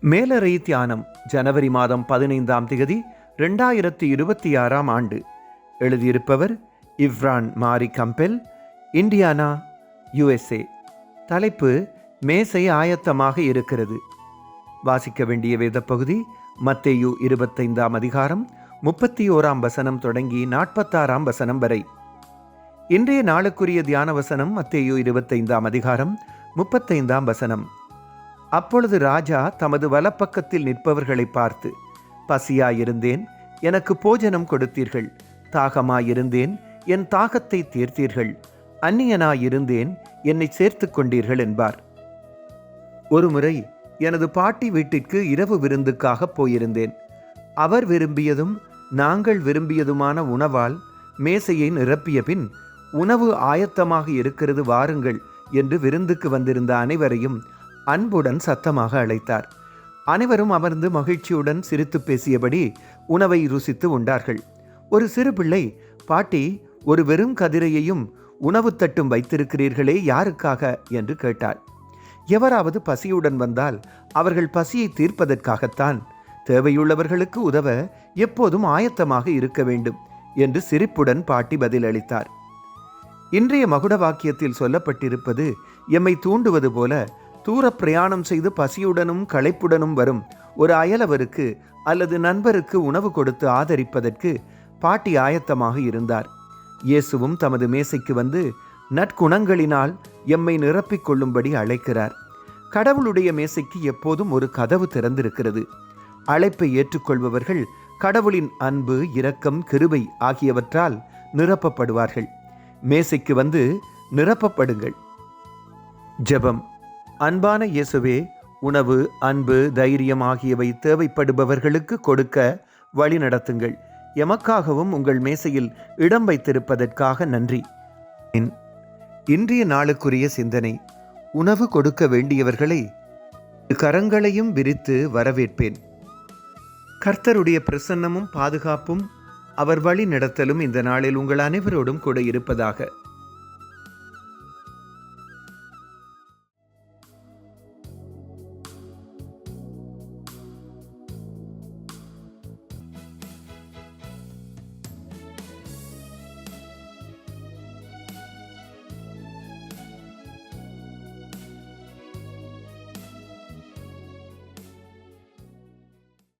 மேலறை தியானம் ஜனவரி மாதம் பதினைந்தாம் திகதி ரெண்டாயிரத்தி இருபத்தி ஆறாம் ஆண்டு. எழுதியிருப்பவர் இவ்ரான் மாரி கம்பெல் இண்டியானா யுஎஸ்ஏ. தலைப்பு மேசை ஆயத்தமாக இருக்கிறது. வாசிக்க வேண்டிய வேத பகுதி மத்தேயு இருபத்தைந்தாம் அதிகாரம் முப்பத்தி ஓராம் வசனம் தொடங்கி நாற்பத்தாறாம் வசனம் வரை. இன்றைய நாளுக்குரிய தியான வசனம் மத்தேயு இருபத்தைந்தாம் அதிகாரம் முப்பத்தைந்தாம் வசனம். அப்பொழுது ராஜா தமது வலப்பக்கத்தில் நிற்பவர்களை பார்த்து பசியாயிருந்தேன் எனக்கு போஜனம் கொடுத்தீர்கள். தாகமாயிருந்தேன் என் தாகத்தை தீர்த்தீர்கள். அந்நியனாயிருந்தேன் என்னை சேர்த்து கொண்டீர்கள் என்பார். ஒருமுறை எனது பாட்டி வீட்டிற்கு இரவு விருந்துக்காக போயிருந்தேன். அவர் விரும்பியதும் நாங்கள் விரும்பியதுமான உணவால் மேசையை நிரப்பிய பின் உணவு ஆயத்தமாக இருக்கிறது வாருங்கள் என்று விருந்துக்கு வந்திருந்த அனைவரையும் அன்புடன் சத்தமாக அழைத்தார். அனைவரும் அமர்ந்து மகிழ்ச்சியுடன் சிரித்து பேசியபடி உணவை ருசித்து உண்டார்கள். ஒரு சிறு பிள்ளை பாட்டி ஒரு வெறும் கதிரையையும் உணவு தட்டும் வைத்திருக்கிறீர்களே யாருக்காக? என்று கேட்டார் எவராவது பசியுடன் வந்தால் அவர்கள் பசியை தீர்ப்பதற்காகத்தான். தேவையுள்ளவர்களுக்கு உதவ எப்போதும் ஆயத்தமாக இருக்க வேண்டும் என்று சிரிப்புடன் பாட்டி பதிலளித்தார். இன்றைய மகுட வாக்கியத்தில் சொல்லப்பட்டிருப்பது எம்மை தூண்டுவது போல தூர பிரயாணம் செய்து பசியுடனும் களைப்புடனும் வரும் ஒரு அயலவருக்கு அல்லது நண்பருக்கு உணவு கொடுத்து ஆதரிப்பதற்கு பாட்டி ஆயத்தமாக இருந்தார். இயேசுவும் தமது மேசைக்கு வந்து நற்குணங்களினால் எம்மை நிரப்பிக் கொள்ளும்படி அழைக்கிறார். கடவுளுடைய மேசைக்கு எப்போதும் ஒரு கதவு திறந்திருக்கிறது. அழைப்பை ஏற்றுக்கொள்பவர்கள் கடவுளின் அன்பு இரக்கம் கிருபை ஆகியவற்றால் நிரப்பப்படுவார்கள். மேசைக்கு வந்து நிரப்பப்படுங்கள். ஜெபம். அன்பான இயேசுவே உணவு அன்பு தைரியம் ஆகியவை தேவைப்படுபவர்களுக்கு கொடுக்க வழி நடத்துங்கள். எமக்காகவும் உங்கள் மேசையில் இடம் வைத்திருப்பதற்காக நன்றி. இன்றைய நாளுக்குரிய சிந்தனை உணவு கொடுக்க வேண்டியவர்களை கரங்களையும் விரித்து வரவேற்பேன். கர்த்தருடைய பிரசன்னமும் பாதுகாப்பும் அவர் வழி நடத்தலும் இந்த நாளில் உங்கள் அனைவரோடும் கூட இருப்பதாக.